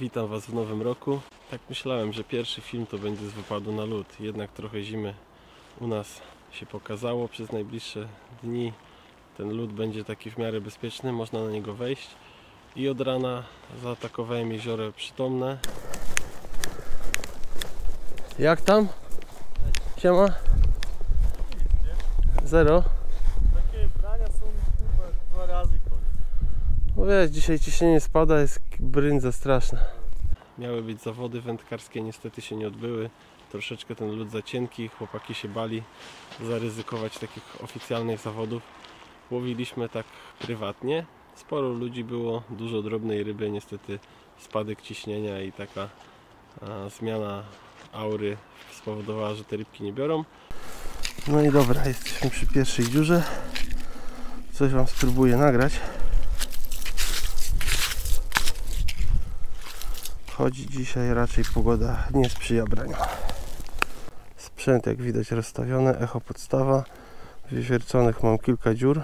Witam Was w nowym roku. Tak myślałem, że pierwszy film to będzie z wypadu na lód. Jednak trochę zimy u nas się pokazało przez najbliższe dni. Ten lód będzie taki w miarę bezpieczny, można na niego wejść. I od rana zaatakowałem jezioro przytomne. Jak tam? Siema? Zero? Takie brania są dwa razy koniec. No wiesz, dzisiaj ciśnienie spada, jest brędza straszna. Miały być zawody wędkarskie, niestety się nie odbyły. Troszeczkę ten lód za cienki, chłopaki się bali zaryzykować takich oficjalnych zawodów. Łowiliśmy tak prywatnie. Sporo ludzi było, dużo drobnej ryby, niestety spadek ciśnienia i taka a, zmiana aury spowodowała, że te rybki nie biorą. No i dobra, jesteśmy przy pierwszej dziurze. Coś Wam spróbuję nagrać. Chodzi dzisiaj raczej pogoda nie sprzyja braniu. Sprzęt jak widać rozstawiony, echo podstawa. Wywierconych mam kilka dziur.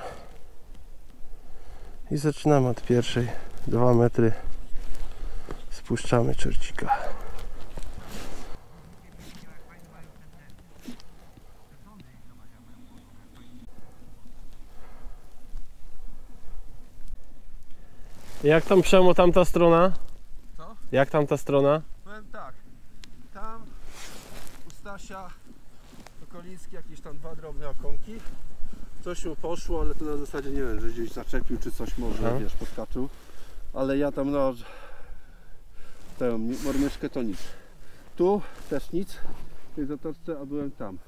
I zaczynamy od pierwszej. 2 metry. Spuszczamy czercika. Jak tam przemo tamta strona? Jak tamta strona? Powiem tak, tam u Stasia Okoliński jakieś tam dwa drobne okonki. Coś mu poszło, ale to na zasadzie nie wiem, że gdzieś zaczepił czy coś może, Aha. wiesz, podkaczył. Ale ja tam no tę mormyczkę to nic. Tu też nic w tej zatoczce, a byłem tam.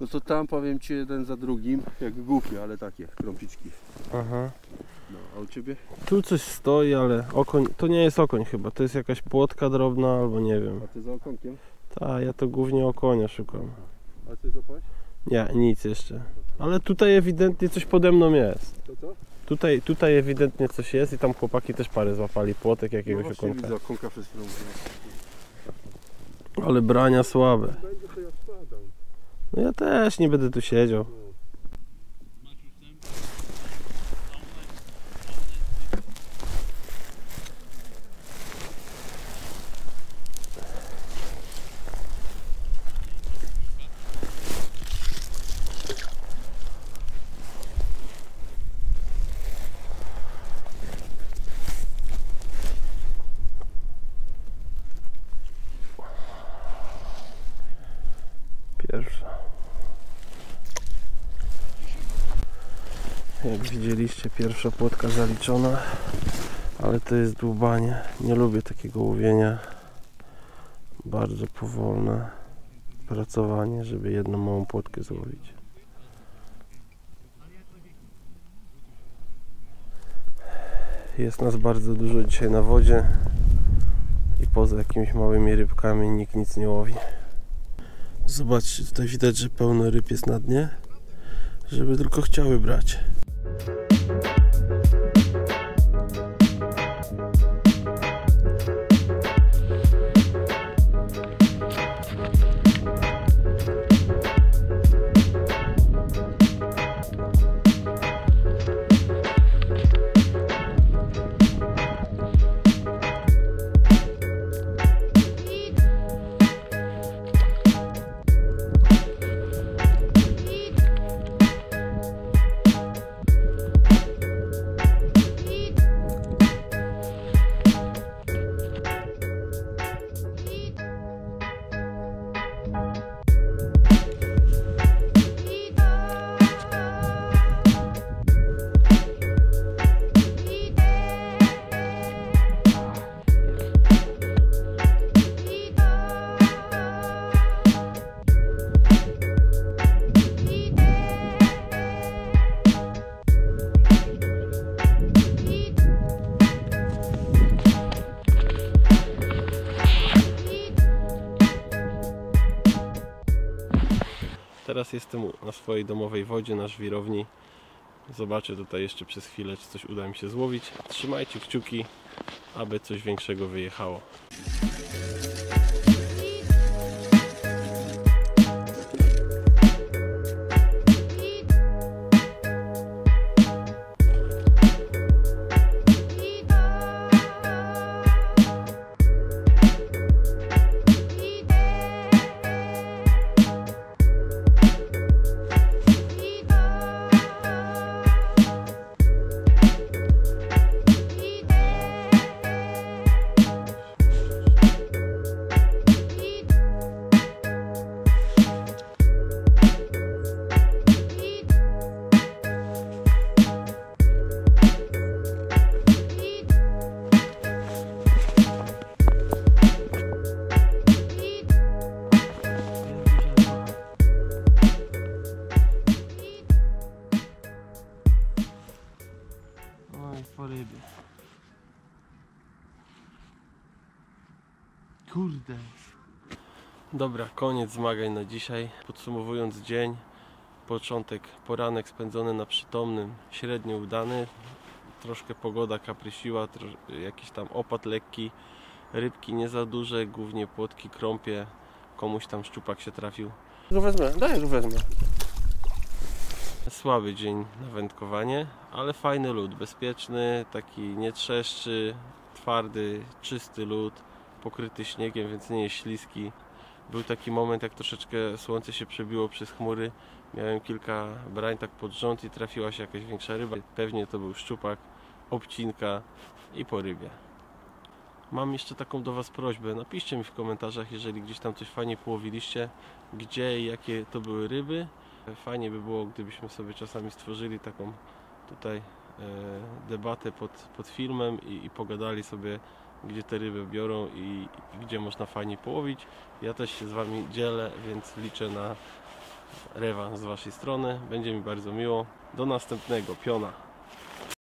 No to tam powiem Ci jeden za drugim, jak głupie, ale takie krąpiczki. Aha. No, a u Ciebie? Tu coś stoi, ale okoń, to nie jest okoń chyba, to jest jakaś płotka drobna albo nie wiem. A Ty za okonkiem? Ta, ja to głównie okonia szukam. A Ty złapałeś? Nie, nic jeszcze. Ale tutaj ewidentnie coś pode mną jest. To co? Tutaj, tutaj ewidentnie coś jest i tam chłopaki też parę złapali płotek jakiegoś no okonka. widzę okonka przez chwilę. Ale brania słabe. No ja też nie będę tu siedział. Pierwsza. Jak widzieliście, pierwsza płotka zaliczona, ale to jest dłubanie. Nie lubię takiego łowienia. Bardzo powolne pracowanie, żeby jedną małą płotkę złowić. Jest nas bardzo dużo dzisiaj na wodzie i poza jakimiś małymi rybkami nikt nic nie łowi. Zobaczcie, tutaj widać, że pełno ryb jest na dnie, żeby tylko chciały brać. Teraz jestem na swojej domowej wodzie, na żwirowni. Zobaczę tutaj jeszcze przez chwilę, czy coś uda mi się złowić. Trzymajcie kciuki, aby coś większego wyjechało. Kurde. Dobra, koniec zmagań na dzisiaj. Podsumowując dzień, początek, poranek spędzony na przytomnym, średnio udany. Troszkę pogoda kaprysiła, jakiś tam opad lekki, rybki nie za duże, głównie płotki, krąpie. Komuś tam szczupak się trafił. Go wezmę, daj go wezmę. Słaby dzień na wędkowanie, ale fajny lód, bezpieczny, taki nie trzeszczy, twardy, czysty lód, pokryty śniegiem, więc nie jest śliski. Był taki moment, jak troszeczkę słońce się przebiło przez chmury. Miałem kilka brań tak pod rząd i trafiła się jakaś większa ryba. Pewnie to był szczupak, obcinka i po rybie. Mam jeszcze taką do Was prośbę. Napiszcie mi w komentarzach, jeżeli gdzieś tam coś fajnie połowiliście, gdzie i jakie to były ryby. Fajnie by było, gdybyśmy sobie czasami stworzyli taką tutaj e, debatę pod, pod filmem i, i pogadali sobie, gdzie te ryby biorą i, i gdzie można fajnie połowić. Ja też się z Wami dzielę, więc liczę na rewans z Waszej strony. Będzie mi bardzo miło. Do następnego. Piona.